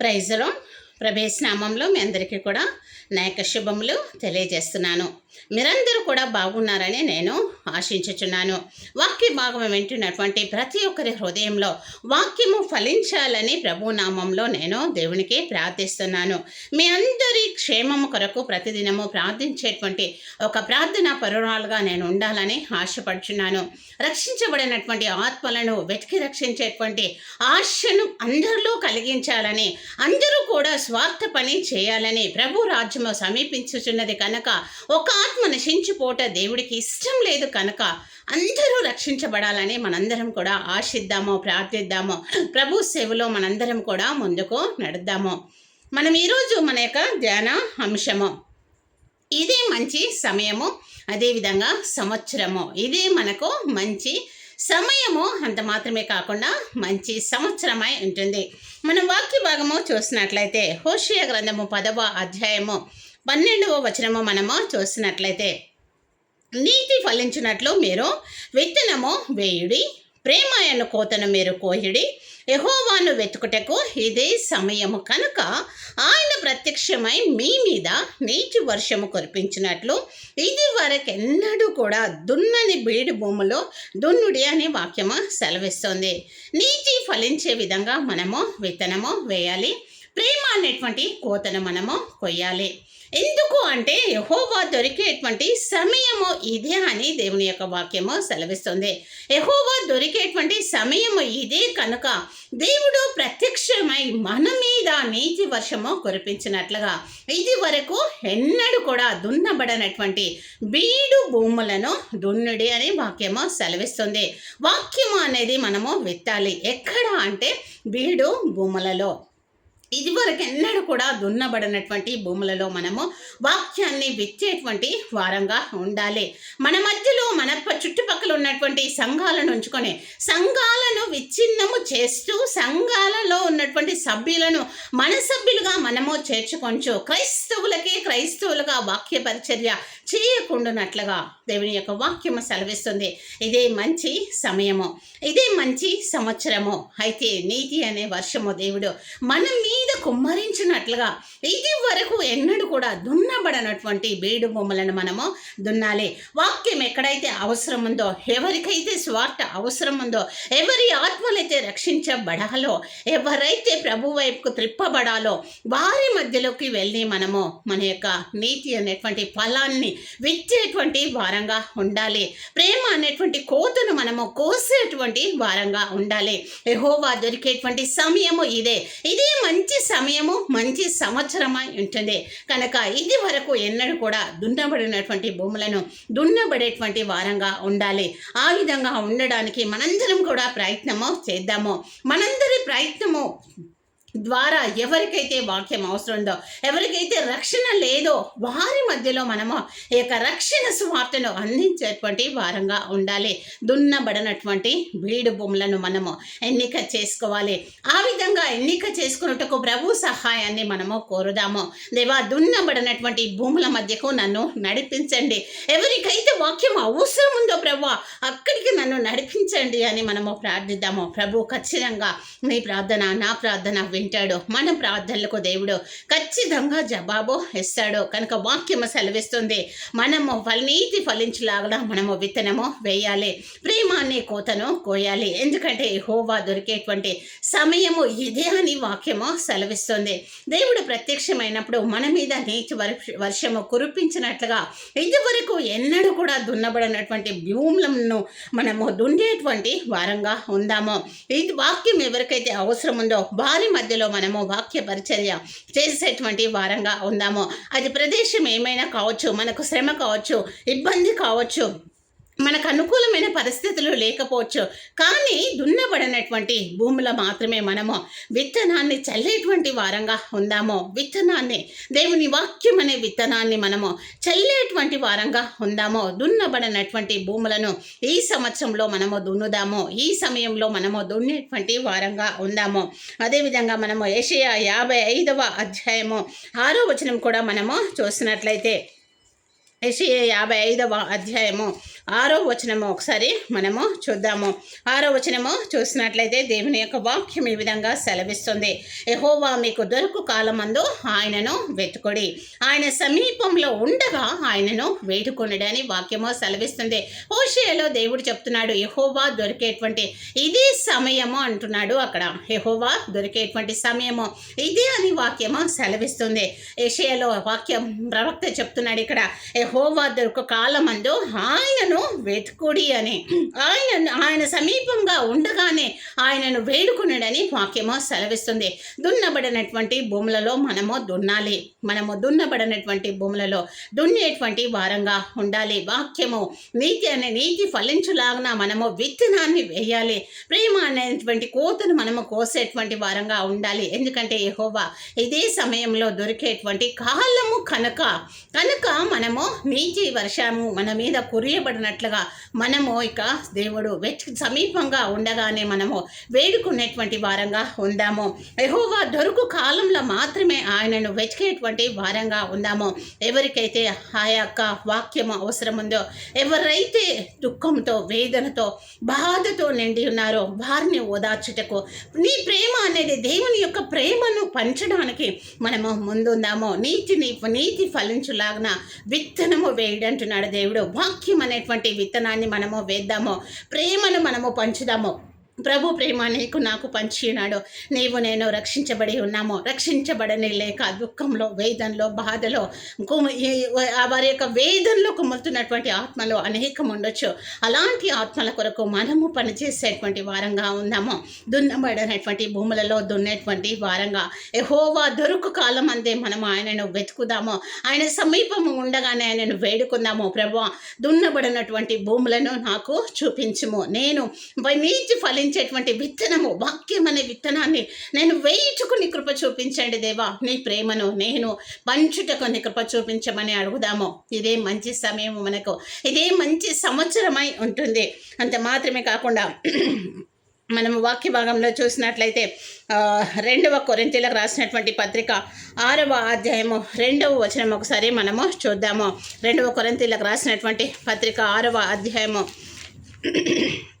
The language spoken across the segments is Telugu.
ప్రైజ్లో ప్రభేశ్ నామంలో మీ అందరికీ కూడా నా యొక్క శుభములు తెలియజేస్తున్నాను. మీరందరూ కూడా బాగున్నారని నేను ఆశించుచున్నాను. వాక్య భాగం వింటున్నటువంటి ప్రతి ఒక్కరి హృదయంలో వాక్యము ఫలించాలని ప్రభు నామంలో నేను దేవునికి ప్రార్థిస్తున్నాను. మీ అందరి క్షేమము కొరకు ప్రతిదినము ప్రార్థించేటువంటి ఒక ప్రార్థన పరురాలుగా నేను ఉండాలని ఆశపడుచున్నాను. రక్షించబడినటువంటి ఆత్మలను వెతికి రక్షించేటువంటి ఆశను అందరిలో కలిగించాలని అందరూ కూడా స్వార్థ పని చేయాలని ప్రభు రాజ్యము సమీపించుచున్నది కనుక ఒక ఆత్మ నశించిపోట దేవుడికి ఇష్టం లేదు కనుక అందరూ రక్షించబడాలని మనందరం కూడా ఆశిద్దాము ప్రార్థిద్దాము ప్రభు సేవలో మనందరం కూడా ముందుకు నడుద్దాము. మనం ఈరోజు మన యొక్క ధ్యాన అంశము. ఇదే మంచి సమయము అదేవిధంగా సంవత్సరము. ఇదే మనకు మంచి సమయము అంత మాత్రమే కాకుండా మంచి సంవత్సరమై ఉంటుంది. మనం వాక్య భాగము చూసినట్లయితే హోషియ గ్రంథము పదవ అధ్యాయము పన్నెండవ వచనము మనము చూసినట్లయితే నీతి ఫలించినట్లు మీరు విత్తనము వేయుడి ప్రేమ అన్న కోతను మీరు కోయుడి. యహోవాను వెతుకుటకు ఇదే సమయము కనుక ఆయన ప్రత్యక్షమై మీ మీద నీటి వర్షము కురిపించినట్లు ఇది వరకెన్నడూ కూడా దున్నని బీడు భూమిలో దున్నుడి అనే వాక్యము సెలవిస్తుంది. నీతి ఫలించే విధంగా మనము విత్తనము వేయాలి. ప్రేమ అనేటువంటి కోతను మనము కొయ్యాలి. ఎందుకు అంటే యహోవా దొరికేటువంటి సమయము ఇదే అని దేవుని యొక్క వాక్యము సెలవిస్తుంది. యహోవా దొరికేటువంటి సమయము ఇదే కనుక దేవుడు ప్రత్యక్షమై మన మీద నీతి వర్షము కురిపించినట్లుగా ఇది వరకు ఎన్నడూ కూడా దున్నబడనటువంటి బీడు భూములను దున్నుడి అనే వాక్యము సెలవిస్తుంది. వాక్యము అనేది మనము విత్తాలి. ఎక్కడ అంటే బీడు భూములలో. ఇదివరకెన్నడూ కూడా దున్నబడినటువంటి భూములలో మనము వాక్యాన్ని విచ్చేటువంటి వారంగా ఉండాలి. మన మధ్యలో మన చుట్టుపక్కల ఉన్నటువంటి సంఘాలను ఉంచుకొని సంఘాలను విచ్ఛిన్నము చేస్తూ సంఘాలలో ఉన్నటువంటి సభ్యులను మన సభ్యులుగా మనము చేర్చుకొంచు క్రైస్తవులకే క్రైస్తవులుగా వాక్య పరిచర్య చేయకుండానట్లుగా దేవుని యొక్క వాక్యము సెలవిస్తుంది. ఇదే మంచి సమయము ఇదే మంచి సంవత్సరము. అయితే నీతి అనే వర్షము దేవుడు మన మీద కుమ్మరించినట్లుగా ఇది వరకు ఎన్నడూ కూడా దున్నబడనటువంటి బీడు బొమ్మలను మనము దున్నాలి. వాక్యం ఎక్కడైతే అవసరం ఉందో ఎవరికైతే స్వార్థ అవసరం ఉందో ఎవరి ఆత్మలైతే రక్షించబడాలో ఎవరైతే ప్రభు వైపుకు త్రిప్పబడాలో వారి మధ్యలోకి వెళ్ళి మనము మన యొక్క నీతి అనేటువంటి ఫలాన్ని విచ్చేటువంటి వారంగా ఉండాలి. ప్రేమ అనేటువంటి కోతను మనము కోసేటువంటి వారంగా ఉండాలి. ఎహోవా దొరికేటువంటి సమయము ఇదే. ఇదే మంచి మంచి సమయము మంచి సంవత్సరమై ఉంటుంది. కనుక ఇది వరకు ఎన్నడూ కూడా దున్నబడినటువంటి భూములను దున్నబడేటువంటి వారంగా ఉండాలి. ఆ విధంగా ఉండడానికి మనందరం కూడా ప్రయత్నము చేద్దాము. మనందరి ప్రయత్నము ద్వారా ఎవరికైతే వాక్యం అవసరం ఉందో ఎవరికైతే రక్షణ లేదో వారి మధ్యలో మనము ఈ యొక్క రక్షణ సువార్తను అందించేటువంటి వారంగా ఉండాలి. దున్నబడినటువంటి బీడు భూములను మనము ఎన్నిక చేసుకోవాలి. ఆ విధంగా ఎన్నిక చేసుకున్నట్టుకు ప్రభు సహాయాన్ని మనము కోరుదాము. దేవా దున్నబడినటువంటి భూముల మధ్యకు నన్ను నడిపించండి. ఎవరికైతే వాక్యం అవసరం ఉందో ప్రభు అక్కడికి నన్ను నడిపించండి అని మనము ప్రార్థిద్దాము. ప్రభు ఖచ్చితంగా నీ ప్రార్థన నా ప్రార్థన వింటాడు మన ప్రార్థనలకు దేవుడు ఖచ్చితంగా జవాబు ఇస్తాడు కనుక వాక్యము సెలవిస్తుంది. మనము ఫలనీతి ఫలించలాగా మనము విత్తనము వేయాలి. ప్రేమాన్ని కోతను కోయాలి. ఎందుకంటే హోవా దొరికేటువంటి సమయము ఇదే అని వాక్యము సెలవిస్తుంది. దేవుడు ప్రత్యక్షమైనప్పుడు మన మీద నీటి వర్ష వర్షము కురిపించినట్లుగా ఇదివరకు ఎన్నడూ కూడా దున్నబడినటువంటి భూములను మనము దున్నేటువంటి వారంగా ఉందాము. ఇది వాక్యం ఎవరికైతే అవసరం ఉందో వారి మధ్యలో మనము వాక్య పరిచర్య చేసేటువంటి వారంగా ఉందాము. అది ప్రదేశం ఏమైనా కావచ్చు మనకు శ్రమ కావచ్చు ఇబ్బంది కావచ్చు మనకు అనుకూలమైన పరిస్థితులు లేకపోవచ్చు. కానీ దున్నబడినటువంటి భూమిలో మాత్రమే మనము విత్తనాన్ని చల్లేటువంటి వారంగా ఉందాము. విత్తనాన్ని దేవుని వాక్యం అనే విత్తనాన్ని మనము చల్లేటువంటి వారంగా ఉందాము. దున్నబడినటువంటి భూములను ఈ సంవత్సరంలో మనము దున్నుదాము. ఈ సమయంలో మనము దున్నేటువంటి వారంగా ఉందాము. అదేవిధంగా మనము ఏషియా యాభై ఐదవ అధ్యాయము ఆరో వచనం కూడా మనము చూసినట్లయితే యెషయా యాభై ఐదవ అధ్యాయము ఆరో వచనము. ఒకసారి మనము చూద్దాము. ఆరో వచనము చూసినట్లయితే దేవుని యొక్క వాక్యం ఈ విధంగా సెలవిస్తుంది. ఎహోవా మీకు దొరుకు కాలమందు ఆయనను వెతుకొడి. ఆయన సమీపంలో ఉండగా ఆయనను వేడుకొనడని వాక్యము సెలవిస్తుంది. హోషేలో దేవుడు చెప్తున్నాడు ఎహోవా దొరికేటువంటి ఇది సమయము అంటున్నాడు అక్కడ. యెహోవా దొరికేటువంటి సమయము ఇది అని వాక్యము సెలవిస్తుంది. ఏషియాలో వాక్యం ప్రవక్త చెప్తున్నాడు ఇక్కడ. యహోవా దొరక కాలమందు ఆయనను వెతుకుడి అని. ఆయన ఆయన సమీపంగా ఉండగానే ఆయనను వేడుకున్నాడని వాక్యము సెలవిస్తుంది. దున్నబడినటువంటి భూములలో మనము దున్నాలి. మనము దున్నబడినటువంటి భూములలో దున్నేటువంటి వారంగా ఉండాలి. వాక్యము నీతి అనే నీతి ఫలించులాగిన మనము విత్తనాన్ని వేయాలి. ప్రేమ అనేటువంటి కోతను మనము కోసేటువంటి వారంగా ఉండాలి. ఎందుకంటే యహోవా ఇదే సమయంలో దొరికేటువంటి కాలము కనుక కనుక మనము నీతి వర్షము మన మీద కురియబడినట్లుగా మనము ఇక దేవుడు వెత్ సమీపంగా ఉండగానే మనము వేడుకునేటువంటి వారంగా ఉందాము. యహోవా దొరుకు కాలంలో మాత్రమే ఆయనను వెతికేటువంటి వారంగా ఉందాము. ఎవరికైతే ఆ యొక్క వాక్యము అవసరం ఉందో ఎవరైతే దుఃఖంతో వేదనతో బాధతో నిండి ఉన్నారో వారిని ఓదార్చుటకు నీ ప్రేమ అనేది దేవుని యొక్క ప్రేమను పంచడానికి మనము ముందుందాము. నీతిని నీతి ఫలించులాగిన విత్తనము వేయడంటున్నాడు దేవుడు. వాక్యం అనేటువంటి విత్తనాన్ని మనము వేద్దాము ప్రేమను మనము పంచుదాము ప్రభు ప్రేమ నీకు నాకు పంచినాడు నీవు నేను రక్షించబడి ఉన్నాము. రక్షించబడని లేక దుఃఖంలో వేదనలో బాధలో కుమ- వారి యొక్క వేదనలో కుమ్ముతున్నటువంటి ఆత్మలు అనేకం ఉండొచ్చు. అలాంటి ఆత్మల కొరకు మనము పనిచేసేటువంటి వారంగా ఉన్నాము. దున్నబడినటువంటి భూములలో దున్నేటువంటి వారంగా. ఎహోవా దొరుకు కాలం అందే మనము ఆయనను వెతుకుదాము. ఆయన సమీపము ఉండగానే ఆయనను వేడుకుందాము. ప్రభు దున్నబడినటువంటి భూములను నాకు చూపించుము. నేను నీతి ఫలించేటువంటి విత్తనము వాక్యం అనే విత్తనాన్ని నేను వేయుచుకుని కృప చూపించండి దేవా. నీ ప్రేమను నేను పంచుటకు నీ కృప చూపించమని అడుగుదాము. ఇదే మంచి సమయం మనకు. ఇదే మంచి సంవత్సరమై ఉంటుంది. అంత మాత్రమే కాకుండా మనము వాక్య భాగంలో చూసినట్లయితే రెండవ కొరింతీలకు రాసినటువంటి పత్రిక ఆరవ అధ్యాయము రెండవ వచనం ఒకసారి మనము చూద్దాము. రెండవ కొరింతీలకు రాసినటువంటి పత్రిక ఆరవ అధ్యాయము.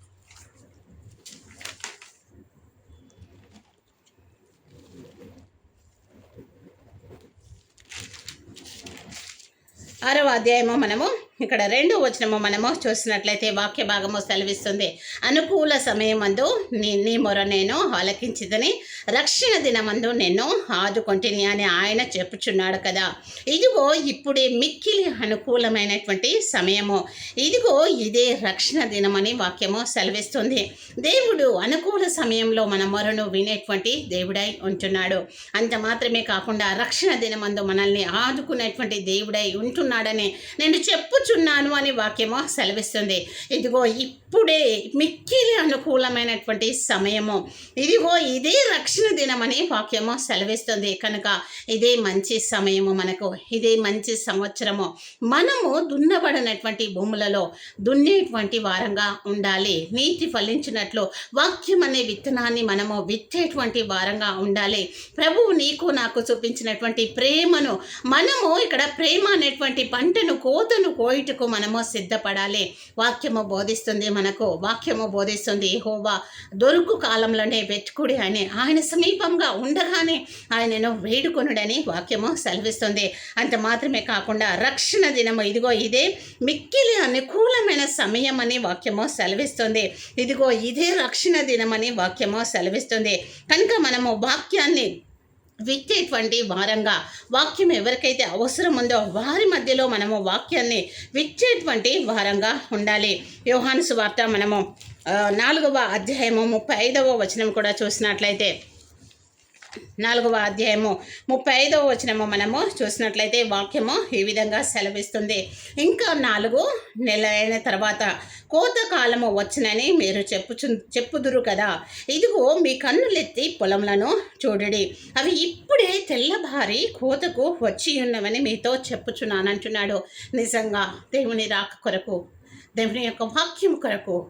ఆరవ అధ్యాయము మనము ఇక్కడ రెండో వచనము మనము చూసినట్లయితే వాక్య భాగము సెలవిస్తుంది. అనుకూల సమయమందు నీ నీ మొర నేను ఆలకించిదని రక్షణ దినమందు నేను ఆదుకొంటిని అని ఆయన చెప్పుచున్నాడు కదా. ఇదిగో ఇప్పుడే మిక్కిలి అనుకూలమైనటువంటి సమయము. ఇదిగో ఇదే రక్షణ దినమని వాక్యము సెలవిస్తుంది. దేవుడు అనుకూల సమయంలో మన మొరను వినేటువంటి దేవుడై ఉంటున్నాడు. అంత మాత్రమే కాకుండా రక్షణ దినమందు మనల్ని ఆదుకునేటువంటి దేవుడై ఉంటున్నాడని నేను చెప్పు చెప్పుచున్నాను అనే వాక్యము సెలవిస్తుంది. ఇదిగో ఇప్పుడే మిక్కిలి అనుకూలమైనటువంటి సమయము. ఇదిగో ఇదే రక్షణ దినం అనే వాక్యము సెలవిస్తుంది. కనుక ఇదే మంచి సమయము మనకు. ఇదే మంచి సంవత్సరము. మనము దున్నబడినటువంటి భూములలో దున్నేటువంటి వారంగా ఉండాలి. నీతి ఫలించినట్లు వాక్యం అనే విత్తనాన్ని మనము విత్తేటువంటి వారంగా ఉండాలి. ప్రభువు నీకు నాకు చూపించినటువంటి ప్రేమను మనము ఇక్కడ ప్రేమ అనేటువంటి పంటను కోతను కోయుటకు మనము సిద్ధపడాలి. వాక్యము బోధిస్తుంది మనకు వాక్యము బోధిస్తుంది. హోవా దొరుకు కాలంలోనే వెతుకుడి అని ఆయన సమీపంగా ఉండగానే ఆయనను వేడుకొనుడని వాక్యము సెలవిస్తుంది. అంత మాత్రమే కాకుండా రక్షణ దినము ఇదిగో ఇదే మిక్కిలి అనుకూలమైన సమయం అని వాక్యము సెలవిస్తుంది. ఇదిగో ఇదే రక్షణ దినమని వాక్యము సెలవిస్తుంది. కనుక మనము వాక్యాన్ని విత్తేటువంటి వారంగా వాక్యం ఎవరికైతే అవసరం ఉందో వారి మధ్యలో మనము వాక్యాన్ని విచ్చేటువంటి వారంగా ఉండాలి. యోహాను సువార్త మనము నాలుగవ అధ్యాయము ముప్పై ఐదవ వచనం కూడా చూసినట్లయితే నాలుగవ అధ్యాయము ముప్పై ఐదవ వచనము మనము చూసినట్లయితే వాక్యము ఈ విధంగా సెలవిస్తుంది. ఇంకా నాలుగు నెల అయిన తర్వాత కోత కాలము వచ్చునని మీరు చెప్పుచు చెప్పుదురు కదా. ఇదిగో మీ కన్నులెత్తి పొలంలను చూడడి. అవి ఇప్పుడే తెల్లబారి కోతకు వచ్చి ఉన్నవని మీతో చెప్పుచున్నానంటున్నాడు. నిజంగా దేవుని రాక కొరకు దేవుని యొక్క వాక్యం కొరకు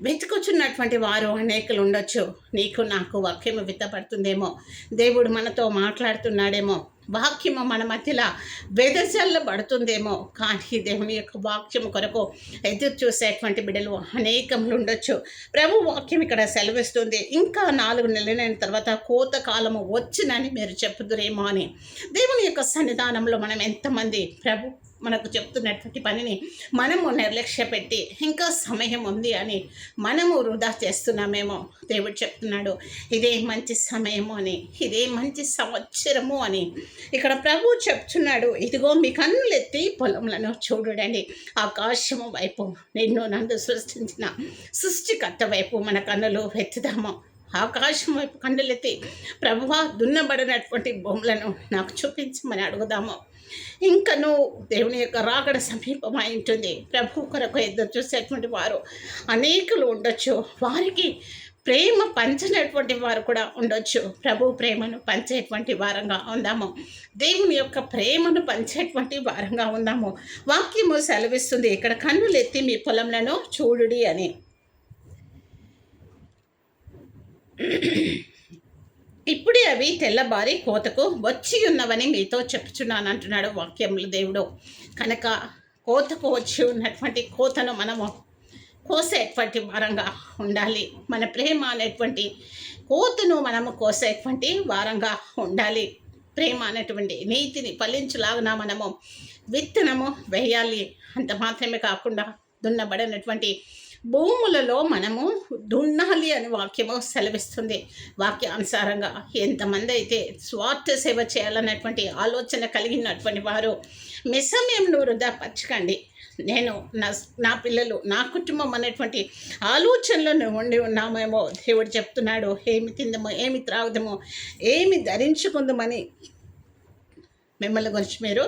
వెతుకుచున్నటువంటి వారు అనేకులు ఉండొచ్చు. నీకు నాకు వాక్యము విత్తపడుతుందేమో. దేవుడు మనతో మాట్లాడుతున్నాడేమో. వాక్యము మన మధ్యలో వెదజల్లబడుతుందేమో. కానీ దేవుని యొక్క వాక్యము కొరకు ఎదురు చూసేటువంటి బిడ్డలు అనేకములు ఉండొచ్చు. ప్రభు వాక్యం ఇక్కడ సెలవిస్తుంది. ఇంకా నాలుగు నెలలైన తర్వాత కోత కాలము వచ్చినని మీరు చెప్పుదురేమో అని. దేవుని యొక్క సన్నిధానంలో మనం ఎంతమంది ప్రభు మనకు చెప్తున్నటువంటి పనిని మనము నిర్లక్ష్య పెట్టి ఇంకా సమయం ఉంది అని మనము వృధా చేస్తున్నామేమో దేవుడు చెప్తున్నాడు. ఇదే మంచి సమయము అని ఇదే మంచి సంవత్సరము అని ఇక్కడ ప్రభు చెప్తున్నాడు. ఇదిగో మీ కన్నులెత్తి పొలములను చూడండి ఆకాశము వైపు నిన్ను నన్ను సృష్టించిన సృష్టికర్త వైపు మన కన్నులు ఎత్తుదాము ఆకాశం వైపు కండలెత్తి ప్రభువా దున్నబడినటువంటి భూములను నాకు చూపించమని అడుగుదాము. ఇంకను దేవుని యొక్క రాకడ సమీపమై ఉంటుంది. ప్రభు కొరకు ఎదురు చూసేటువంటి వారు అనేకులు ఉండొచ్చు. వారికి ప్రేమ పంచినటువంటి వారు కూడా ఉండొచ్చు. ప్రభు ప్రేమను పంచేటువంటి వారంగా ఉందాము. దేవుని యొక్క ప్రేమను పంచేటువంటి వారంగా ఉందాము. వాక్యము సెలవిస్తుంది. ఇక్కడ కన్నులెత్తి మీ పొలంలను చూడుడి అని. ఇప్పుడే అవి తెల్లబారి కోతకు వచ్చి ఉన్నవని మీతో చెప్పుచున్నాను అంటున్నాడు వాక్యములు దేవుడు. కనుక కోతకు వచ్చి ఉన్నటువంటి కోతను మనము కోసేటువంటి వారంగా ఉండాలి. మన ప్రేమ అనేటువంటి కోతను మనము కోసేటువంటి వారంగా ఉండాలి. ప్రేమ అనేటువంటి నీతిని ఫలించులాగా మనము విత్తనము వేయాలి. అంత మాత్రమే కాకుండా దున్నబడినటువంటి భూములలో మనము దున్నాలి అని వాక్యము సెలవిస్తుంది. వాక్యానుసారంగా ఎంతమంది అయితే స్వార్థ సేవ చేయాలన్నటువంటి ఆలోచన కలిగినటువంటి వారు మిసమయంను వృధా పరచకండి నేను నా నా పిల్లలు నా కుటుంబం అనేటువంటి ఆలోచనలను ఉండి ఉన్నామేమో దేవుడు చెప్తున్నాడు. ఏమి తిందమో ఏమి త్రాగుదమో ఏమి ధరించుకుందామని మిమ్మల్ని గురించి మీరు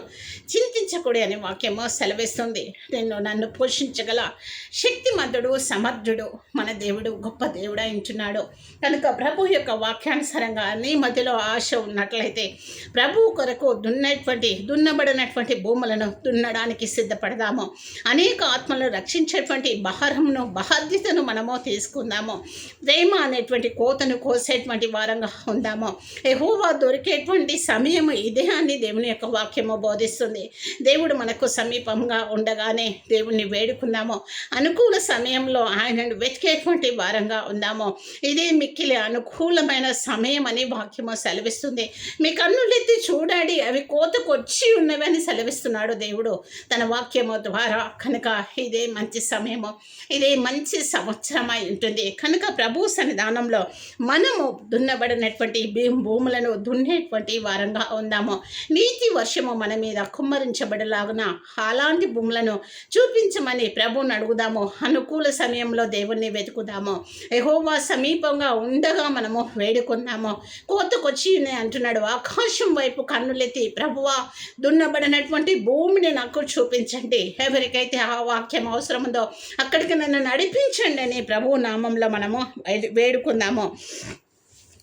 చింతించకూడదు అనే వాక్యము సెలవిస్తుంది. నేను నన్ను పోషించగల శక్తిమంతుడు సమర్థుడు మన దేవుడు గొప్ప దేవుడు ఉంటున్నాడు. కనుక ప్రభు యొక్క వాక్యానుసారంగా నీ మధ్యలో ఆశ ఉన్నట్లయితే ప్రభు కొరకు దున్నటువంటి దున్నబడినటువంటి భూములను దున్నడానికి సిద్ధపడదాము. అనేక ఆత్మలను రక్షించేటువంటి బహారమును బాధ్యతను మనము తీసుకుందాము. ప్రేమ అనేటువంటి కోతను కోసేటువంటి వారంగా ఉందాము. ఎహోవా దొరికేటువంటి సమయం ఇదే అని దేవుని యొక్క వాక్యము బోధిస్తుంది. దేవుడు మనకు సమీపంగా ఉండగానే దేవుణ్ణి వేడుకుందాము. అనుకూల సమయంలో ఆయనను వెతికేటువంటి వారంగా ఉందాము. ఇదే మిక్కిలి అనుకూలమైన సమయం అని వాక్యము సెలవిస్తుంది. మీ కన్నులెత్తి చూడండి అవి కోతకొచ్చి ఉన్నవి అని సెలవిస్తున్నాడు దేవుడు. తన వాక్యము ద్వారా కనుక ఇదే మంచి సమయము ఇదే మంచి సంవత్సరమై ఉంటుంది. కనుక ప్రభు సన్నిధానంలో మనము దున్నబడినటువంటి భూములను దున్నేటువంటి వారంగా ఉందాము. ప్రీతి వర్షము మన మీద కుమ్మరించబడలాగున అలాంటి భూములను చూపించమని ప్రభువుని అడుగుదాము. అనుకూల సమయంలో దేవుణ్ణి వెతుకుదాము. ఎహోవా సమీపంగా ఉండగా మనము వేడుకుందాము. కోతకొచ్చి ఉన్నాయి అంటున్నాడు. ఆకాశం వైపు కన్నులెత్తి ప్రభువా దున్నబడినటువంటి భూమిని నాకు చూపించండి. ఎవరికైతే ఆ వాక్యం అవసరముందో అక్కడికి నన్ను నడిపించండి అని ప్రభు నామంలో మనము వేడు- వేడుకుందాము.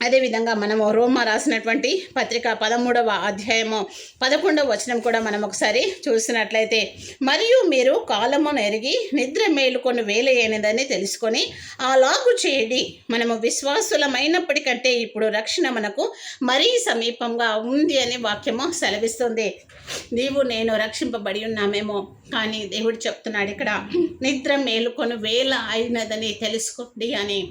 అదేవిధంగా మనము రోమా రాసినటువంటి పత్రిక పదమూడవ అధ్యాయము పదకొండవ వచనం కూడా మనం ఒకసారి చూసినట్లయితే మరియు మీరు కాలమును ఎరిగి నిద్ర మేలుకొని వేల అయినదని తెలుసుకొని అలాగు చేయడి. మనము విశ్వాసులమైనప్పటికంటే ఇప్పుడు రక్షణ మనకు మరీ సమీపంగా ఉంది అని వాక్యము సెలవిస్తుంది. నీవు నేను రక్షింపబడి ఉన్నామేమో కానీ దేవుడు చెప్తున్నాడు ఇక్కడ నిద్ర మేలుకొని వేల అయినదని తెలుసుకోండి అని.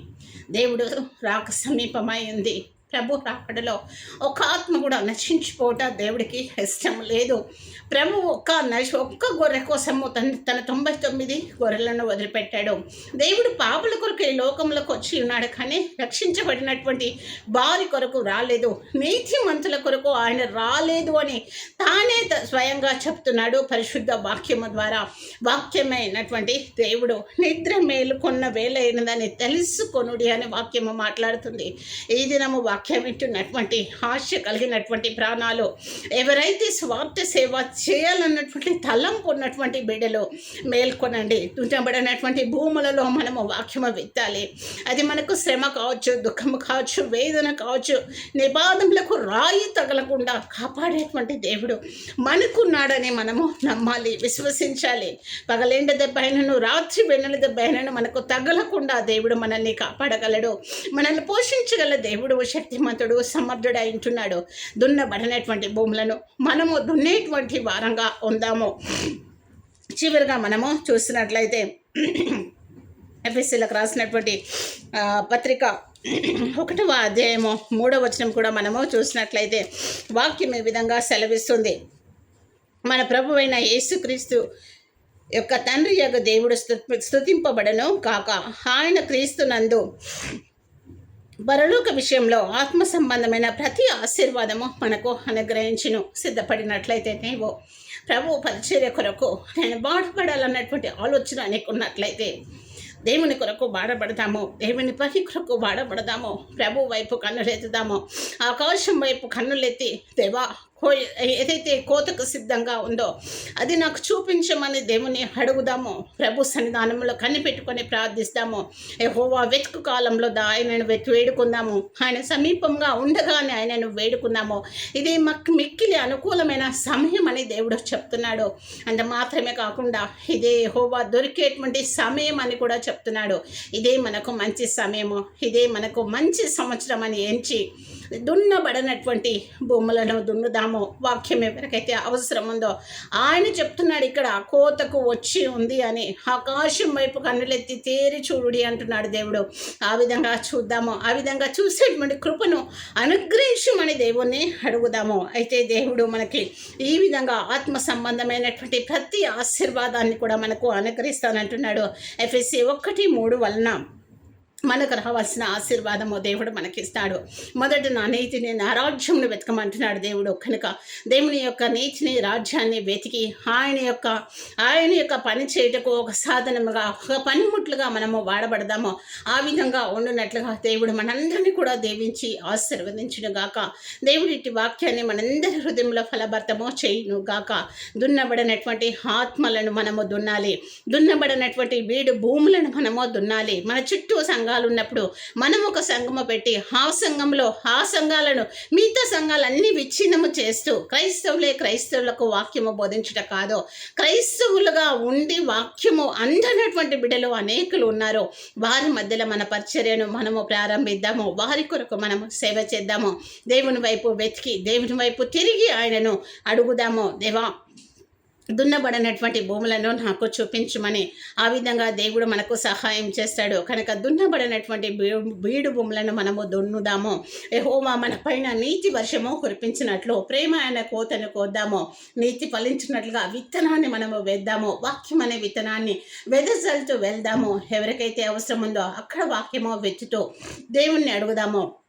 దేవుడు రాక సమీపమై ఉంది. ప్రభు రాకడలో ఒక ఆత్మ కూడా నశించిపోవట దేవుడికి ఇష్టం లేదు. ప్రభు ఒక్క నశ ఒక్క గొర్రె కోసము తన తన తొంభై తొమ్మిది గొర్రెలను వదిలిపెట్టాడు. దేవుడు పాపుల కొరకు ఈ లోకంలోకి వచ్చి ఉన్నాడు కానీ రక్షించబడినటువంటి వారి కొరకు రాలేదు. నీతిమంతుల కొరకు ఆయన రాలేదు అని తానే త- స్వయంగా చెప్తున్నాడు పరిశుద్ధ వాక్యము ద్వారా. వాక్యమైనటువంటి దేవుడు నిద్ర మేలుకొన్న వేలైనదని తెలుసుకొనుడి అని వాక్యము మాట్లాడుతుంది. ఈ దినము వాక్ వాక్యం వింటున్నటువంటి ఆశ కలిగినటువంటి ప్రాణాలు ఎవరైతే స్వార్థ సేవ చేయాలన్నటువంటి తలంపు ఉన్నటువంటి బిడ్డలు మేల్కొనండి. తుంచబడినటువంటి భూములలో మనము వాక్యము విత్తాలి అది మనకు శ్రమ కావచ్చు దుఃఖము కావచ్చు వేదన కావచ్చు నిబాధములకు రాయి తగలకుండా కాపాడేటువంటి దేవుడు మనకున్నాడని మనము నమ్మాలి విశ్వసించాలి. పగలేండ దెబ్బైనను రాత్రి వెన్నెల దెబ్బైనను మనకు తగలకుండా దేవుడు మనల్ని కాపాడగలడు. మనల్ని పోషించగల దేవుడు శక్తిమంతుడు సమర్థుడు ఉంటున్నాడు. దున్నబడినటువంటి భూములను మనము దున్నేటువంటి వారంగా ఉందాము. చివరిగా మనము చూసినట్లయితే ఎఫ్ఎస్సీలకు రాసినటువంటి పత్రిక ఒకటవ అధ్యాయము మూడవ వచనం కూడా మనము చూసినట్లయితే వాక్యం ఈ విధంగా సెలవిస్తుంది. మన ప్రభు అయిన యేసుక్రీస్తు యొక్క తండ్రి యొక్క దేవుడు స్తు- స్తుతింపబడను కాక ఆయన క్రీస్తునందు పరలోక విషయంలో ఆత్మ సంబంధమైన ప్రతి ఆశీర్వాదము మనకు అనుగ్రహించును. సిద్ధపడినట్లయితే నీవు ప్రభు పరిచర్య కొరకు నేను బాధపడాలన్నటువంటి ఆలోచన నీకు ఉన్నట్లయితే దేవుని కొరకు బాధపడతాము. దేవుని పని కొరకు బాధపడదాము ప్రభు వైపు కన్నులెత్తుదాము ఆకాశం వైపు కన్నులెత్తి దేవా ఏదైతే కోతకు సిద్ధంగా ఉందో అది నాకు చూపించమని దేవుని అడుగుదాము. ప్రభు సన్నిధానంలో కనిపెట్టుకొని ప్రార్థిస్తాము. హోవా వెతుకు కాలంలో దా ఆయనను వెతు వేడుకుందాము. ఆయన సమీపంగా ఉండగానే ఆయనను వేడుకుందాము. ఇది మాకు మిక్కిలి అనుకూలమైన సమయం అని దేవుడు చెప్తున్నాడు. అంత మాత్రమే కాకుండా ఇదే హోవా దొరికేటువంటి సమయం అని కూడా చెప్తున్నాడు. ఇదే మనకు మంచి సమయము. ఇదే మనకు మంచి సంవత్సరం అని ఎంచి దున్నబడినటువంటి భూములను దున్నుదాము. వాక్యం ఎవరికైతే అవసరం ఉందో. ఆయన చెప్తున్నాడు ఇక్కడ కోతకు వచ్చి ఉంది అని. ఆకాశం వైపు కన్నులెత్తి తేరి చూడుడి అంటున్నాడు దేవుడు. ఆ విధంగా చూద్దాము. ఆ విధంగా చూసేటువంటి కృపను అనుగ్రహించమని దేవుణ్ణి అడుగుదాము. అయితే దేవుడు మనకి ఈ విధంగా ఆత్మ సంబంధమైనటువంటి ప్రతి ఆశీర్వాదాన్ని కూడా మనకు అనుగ్రహిస్తానంటున్నాడు. ఎఫ్ఎస్సి ఒకటి మూడు వలన మనకు రావాల్సిన ఆశీర్వాదము దేవుడు మనకిస్తాడు. మొదట నా నీతిని నా రాజ్యంను వెతకమంటున్నాడు దేవుడు. కనుక దేవుని యొక్క నీతిని రాజ్యాన్ని వెతికి ఆయన యొక్క ఆయన యొక్క పని చేయుటకు ఒక సాధనముగా ఒక పనిముట్లుగా మనము వాడబడదాము. ఆ విధంగా ఉండునట్లుగా దేవుడు మనందరినీ కూడా దీవించి ఆశీర్వదించును గాక దేవుడి ఇట్టి వాక్యాన్ని మనందరి హృదయంలో ఫలభర్తము చేయును గాక దున్నబడినటువంటి ఆత్మలను మనము దున్నాలి. దున్నబడినటువంటి వీడు భూములను మనము దున్నాలి. మన చుట్టూ సంఘాలు ఉన్నప్పుడు మనం ఒక సంఘము పెట్టి ఆ సంఘంలో ఆ సంఘాలను మిగతా సంఘాలన్నీ విచ్ఛిన్నము చేస్తూ క్రైస్తవులే క్రైస్తవులకు వాక్యము బోధించుట కాదు క్రైస్తవులుగా ఉండి వాక్యము అందనటువంటి బిడ్డలు అనేకులు ఉన్నారు. వారి మధ్యలో మన పరిచర్యను మనము ప్రారంభిద్దాము. వారి కొరకు మనము సేవ చేద్దాము. దేవుని వైపు వెతికి దేవుని వైపు తిరిగి ఆయనను అడుగుదాము. దేవా దున్నబడినటువంటి భూములను నాకు చూపించమని ఆ విధంగా దేవుడు మనకు సహాయం చేస్తాడు. కనుక దున్నబడినటువంటి బీ- బీడు భూములను మనము దున్నుదాము. యెహోవా మన పైన నీతి వర్షము కురిపించినట్లు ప్రేమ ఆయన కోతను కోద్దాము. నీతి ఫలించినట్లుగా విత్తనాన్ని మనము వేద్దాము. వాక్యం అనే విత్తనాన్ని వెదజల్తూ వెళ్దాము. ఎవరికైతే అవసరం ఉందో అక్కడ వాక్యమో వెతుతూ దేవుణ్ణి అడుగుదాము.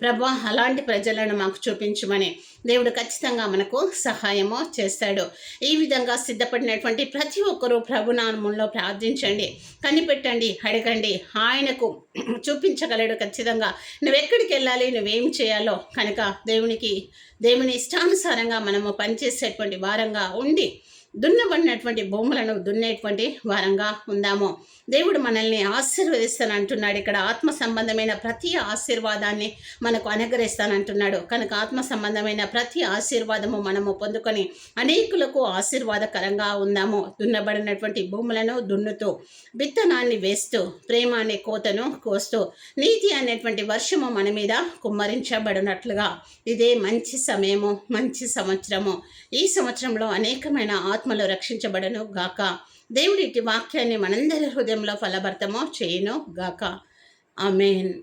ప్రభా అలాంటి ప్రజలను మాకు చూపించమని దేవుడు ఖచ్చితంగా మనకు సహాయము చేస్తాడు. ఈ విధంగా సిద్ధపడినటువంటి ప్రతి ఒక్కరూ ప్రభునామంలో ప్రార్థించండి. కనిపెట్టండి అడగండి. ఆయనకు చూపించగలడు ఖచ్చితంగా. నువ్వెక్కడికి వెళ్ళాలి నువ్వేం చేయాలో కనుక దేవునికి దేవుని ఇష్టానుసారంగా మనము పనిచేసేటువంటి వారంగా ఉండి దున్నబడినటువంటి భూములను దున్నేటువంటి వారంగా ఉందాము. దేవుడు మనల్ని ఆశీర్వదిస్తాను అంటున్నాడు ఇక్కడ ఆత్మ సంబంధమైన ప్రతి ఆశీర్వాదాన్ని మనకు అనుగ్రహిస్తానంటున్నాడు. కనుక ఆత్మ సంబంధమైన ప్రతి ఆశీర్వాదము మనము పొందుకొని అనేకులకు ఆశీర్వాదకరంగా ఉందాము. దున్నబడినటువంటి భూములను దున్నుతూ విత్తనాన్ని వేస్తూ ప్రేమ అనే కోతను కోస్తూ నీతి అనేటువంటి వర్షము మన మీద కుమ్మరించబడినట్లుగా. ఇదే మంచి సమయము మంచి సంవత్సరము. ఈ సంవత్సరంలో అనేకమైన ఆత్మలు రక్షించబడను గాక. దేవుడి ఇట్టి వాక్యాన్ని మనందరి హృదయంలో ఫలభర్తమో చేయను గాక. ఆమెన్.